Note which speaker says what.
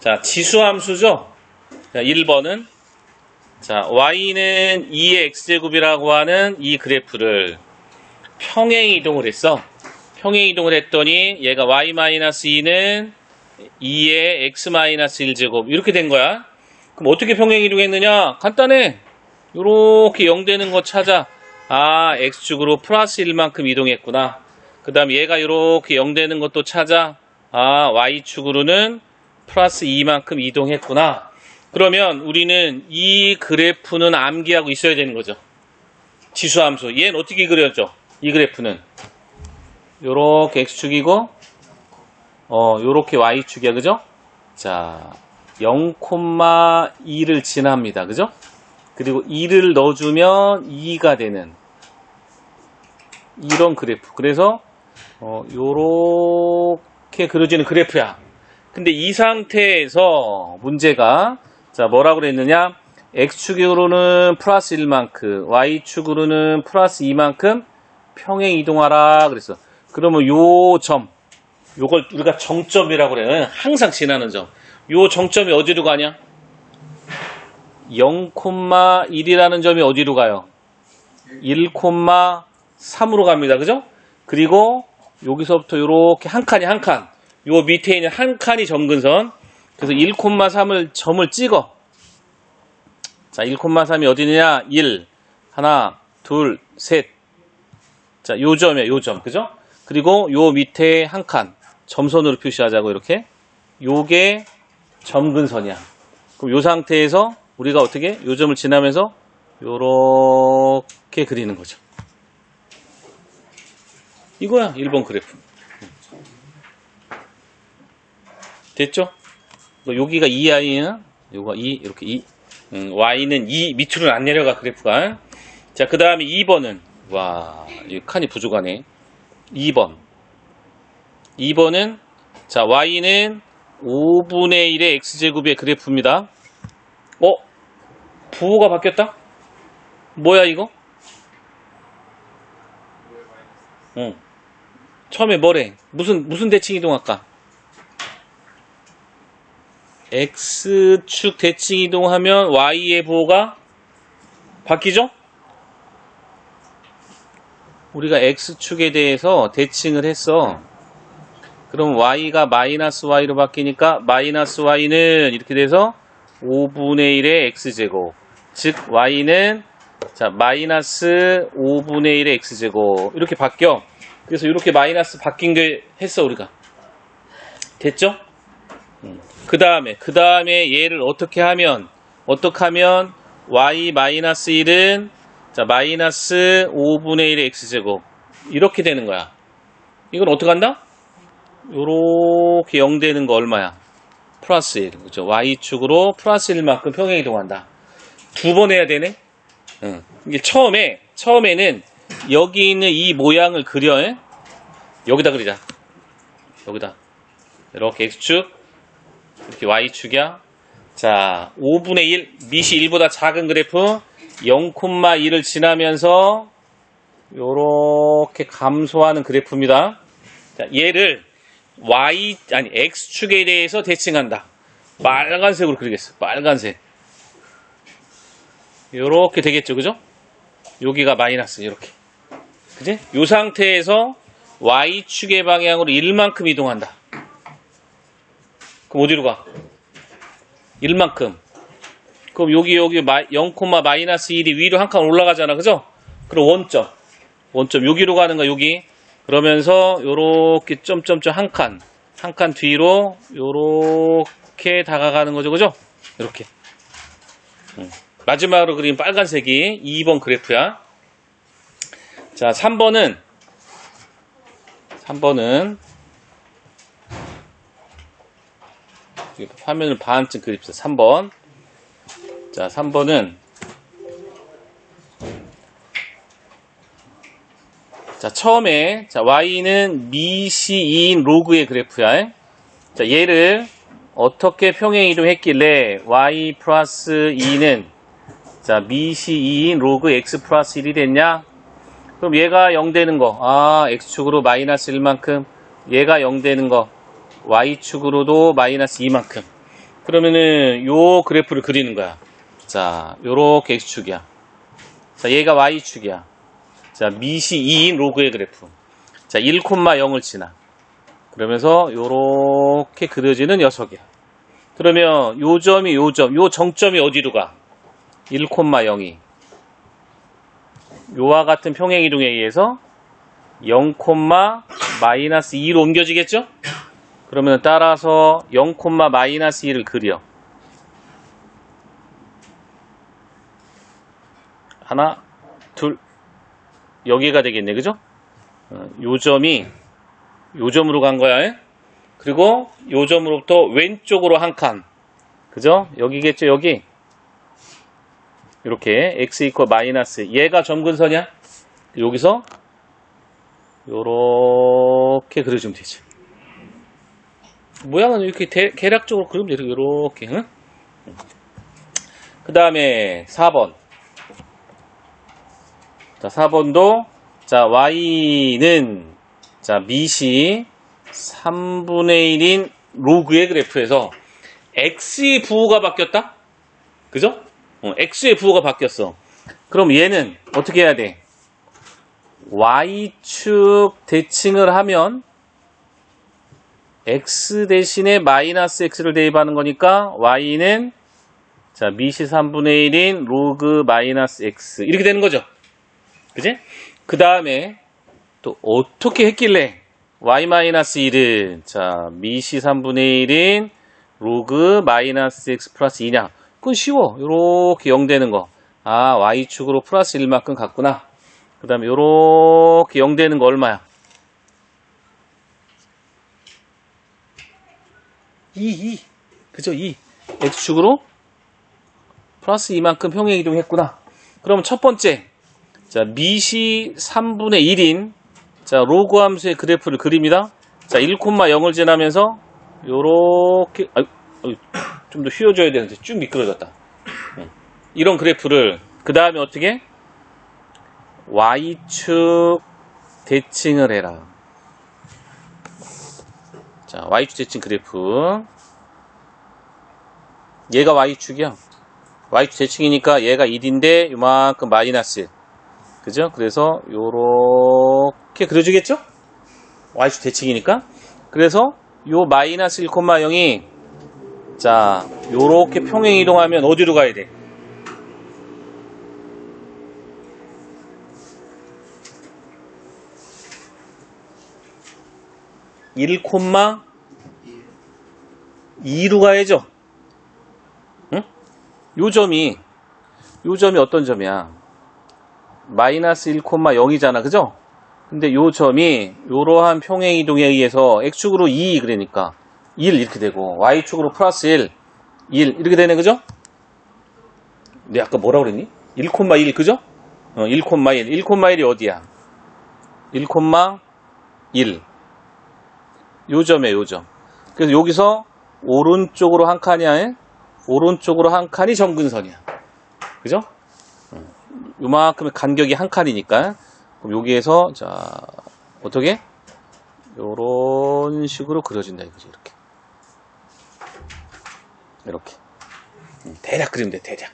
Speaker 1: 자, 지수함수죠? 자, 1번은 자, y는 2의 x제곱이라고 하는 이 그래프를 평행 이동을 했어. 평행 이동을 했더니 얘가 y-2는 2의 x-1제곱 이렇게 된 거야. 그럼 어떻게 평행 이동했느냐? 간단해. 요렇게 0 되는 거 찾아. 아, x축으로 플러스 1만큼 이동했구나. 그 다음 얘가 이렇게 0 되는 것도 찾아. 아, y축으로는 플러스 2만큼 이동했구나. 그러면 우리는 이 그래프는 암기하고 있어야 되는 거죠. 지수함수. 얘는 어떻게 그려져? 이 그래프는. 요렇게 x축이고, 어, 요렇게 y축이야. 그죠? 자, 0,2를 지납니다. 그죠? 그리고 2를 넣어주면 2가 되는 이런 그래프. 그래서 어, 요렇게 그려지는 그래프야. 근데 이 상태에서 문제가 자 뭐라고 그랬느냐? x축으로는 플러스 1만큼, y축으로는 플러스 2만큼 평행 이동하라 그랬어. 그러면 요 점, 요걸 우리가 정점이라고 그래요. 항상 지나는 점. 요 정점이 어디로 가냐? 0,1이라는 점이 어디로 가요? 1,3으로 갑니다. 그죠? 그리고 여기서부터 이렇게 한 칸이 한 칸. 요 밑에 있는 한 칸이 점근선. 그래서 1,3을 점을 찍어. 자, 1,3이 어디냐? 1. 하나, 둘, 셋. 자, 요 점이야, 요 점. 그죠? 그리고 요 밑에 한 칸. 점선으로 표시하자고, 이렇게. 요게 점근선이야. 그럼 요 상태에서 우리가 어떻게 요 점을 지나면서 요렇게 그리는 거죠. 이거야 1번 그래프. 됐죠? 뭐 여기가 2i는 요거 2 이렇게 2 음, y는 2 밑으로는 안 내려가 그래프가. 자, 그 다음에 2번은 와, 이 칸이 부족하네. 2번. 2번은 자, y는 5분의 1의 x제곱의 그래프입니다. 어? 부호가 바뀌었다? 뭐야 이거? 응. 처음에 뭐래? 무슨 무슨 대칭 이동할까? X축 대칭 이동하면 y의 부호가 바뀌죠? 우리가 x축에 대해서 대칭을 했어. 그럼 y가 마이너스 y로 바뀌니까 마이너스 y는 이렇게 돼서 5분의 1의 x제곱. 즉 y는 자 마이너스 5분의 1의 x제곱 이렇게 바뀌어. 그래서 이렇게 마이너스 바뀐 게 했어 우리가. 됐죠? 그 다음에 그 다음에 얘를 어떻게 하면 어떻게 하면 y 마이너스 1은 자 마이너스 5분의 1의 x제곱 이렇게 되는 거야. 이건 어떻게 한다? 요렇게 0 되는 거 얼마야? 플러스 1. 그죠? Y축으로 플러스 1만큼 평행 이동한다. 두 번 해야 되네? 응. 이게 처음에, 처음에는 여기 있는 이 모양을 그려, 에? 여기다 그리자. 여기다. 이렇게 X축, 이렇게 Y축이야. 자, 5분의 1, 밑이 1보다 작은 그래프, 0,1을 지나면서, 요렇게 감소하는 그래프입니다. 자, 얘를 Y 아니 X축에 대해서 대칭한다. 빨간색으로 그리겠어. 빨간색. 요렇게 되겠죠. 그죠? 여기가 마이너스 이렇게. 그지? 요 상태에서 Y축의 방향으로 1만큼 이동한다. 그럼 어디로 가? 1만큼. 그럼 여기 여기 0, 마이너스 1이 위로 한 칸 올라가잖아. 그죠? 그럼 원점. 원점 여기로 가는 거 여기. 그러면서 요렇게 점점점 한 칸, 한 칸 뒤로 요렇게 다가가는 거죠. 그죠? 이렇게. 마지막으로 그린 빨간색이 2번 그래프야. 자, 3번은 3번은 화면을 반쯤 그립시다. 3번. 자, 3번은 자, 처음에, 자, y는 미시 2인 로그의 그래프야. 자, 얘를 어떻게 평행 이동했길래 y 플러스 2는 자, 미시 2인 로그 x 플러스 1이 됐냐? 그럼 얘가 0 되는 거. 아, x축으로 마이너스 1만큼. 얘가 0 되는 거. Y축으로도 마이너스 2만큼. 그러면은 요 그래프를 그리는 거야. 자, 요렇게 x축이야. 자, 얘가 y축이야. 자, 밑이 2인 로그의 그래프. 자, 1,0을 지나. 그러면서 요렇게 그려지는 녀석이야. 그러면 요 점이 요 점, 요 정점이 어디로 가? 1,0이. 요와 같은 평행 이동에 의해서 0, 마이너스 2로 옮겨지겠죠? 그러면 따라서 0, 마이너스 2를 그려. 하나, 둘, 여기가 되겠네, 그죠? 어, 요 점이 요 점으로 간 거야. 에? 그리고 요 점으로부터 왼쪽으로 한 칸. 그죠? 여기겠죠, 여기. 이렇게 x 이퀄 마이너스 얘가 점근선이야. 여기서 요렇게 그려주면 되지. 모양은 이렇게 대- 계략적으로 그리면 돼. 이렇게. 응? 그 다음에 4번. 자, 4번도 자, y는 자, 밑이 3분의 1인 로그의 그래프에서 x의 부호가 바뀌었다? 그죠? 어, x의 부호가 바뀌었어. 그럼 얘는 어떻게 해야 돼? y축 대칭을 하면 x 대신에 마이너스 x를 대입하는 거니까 y는 자, 밑이 3분의 1인 로그 마이너스 x. 이렇게 되는 거죠. 그지? 그 다음에 또 어떻게 했길래 y-1은 자 밑이 3분의 1인 로그 마이너스 x 플러스 2냐? 그건 쉬워. 요렇게 0 되는 거 아 y축으로 플러스 1만큼 갔구나. 그 다음에 요렇게 0 되는 거 얼마야 2 2 그죠 2 x축으로 플러스 2만큼 평행 이동했구나 그럼 첫 번째 자, 밑이 3분의 1인 자, 로그 함수의 그래프를 그립니다. 자, 1,0을 지나면서 요렇게 좀더 휘어져야 되는데 쭉 미끄러졌다. 응. 이런 그래프를 그 다음에 어떻게 y축 대칭을 해라. 자, y축 대칭 그래프. 얘가 y축이야. y축 대칭이니까 얘가 1인데 요만큼 마이너스 1. 그죠? 그래서 요렇게 그려주겠죠? y축 대칭이니까. 그래서 요 마이너스 1,0이 자 요렇게 평행 이동하면 어디로 가야 돼? 일 콤마 2로 가야죠. 응? 요 점이 요 점이 어떤 점이야? 마이너스 1,0이잖아. 그죠? 근데 요 점이 요러한 평행 이동에 의해서 x축으로 2 그러니까 1 이렇게 되고 y축으로 플러스 1 1 이렇게 되네. 그죠? 근데 아까 뭐라 그랬니? 1,1 그죠? 어, 1,1 1,1이 어디야? 1,1 요 점에 요 점. 그래서 여기서 오른쪽으로 한 칸이야. 에? 오른쪽으로 한 칸이 점근선이야. 그죠? 요만큼의 간격이 한 칸이니까 그럼 여기에서 자 어떻게 요런 식으로 그려진다 이거지 이렇게 이렇게 음, 대략 그리면 돼 대략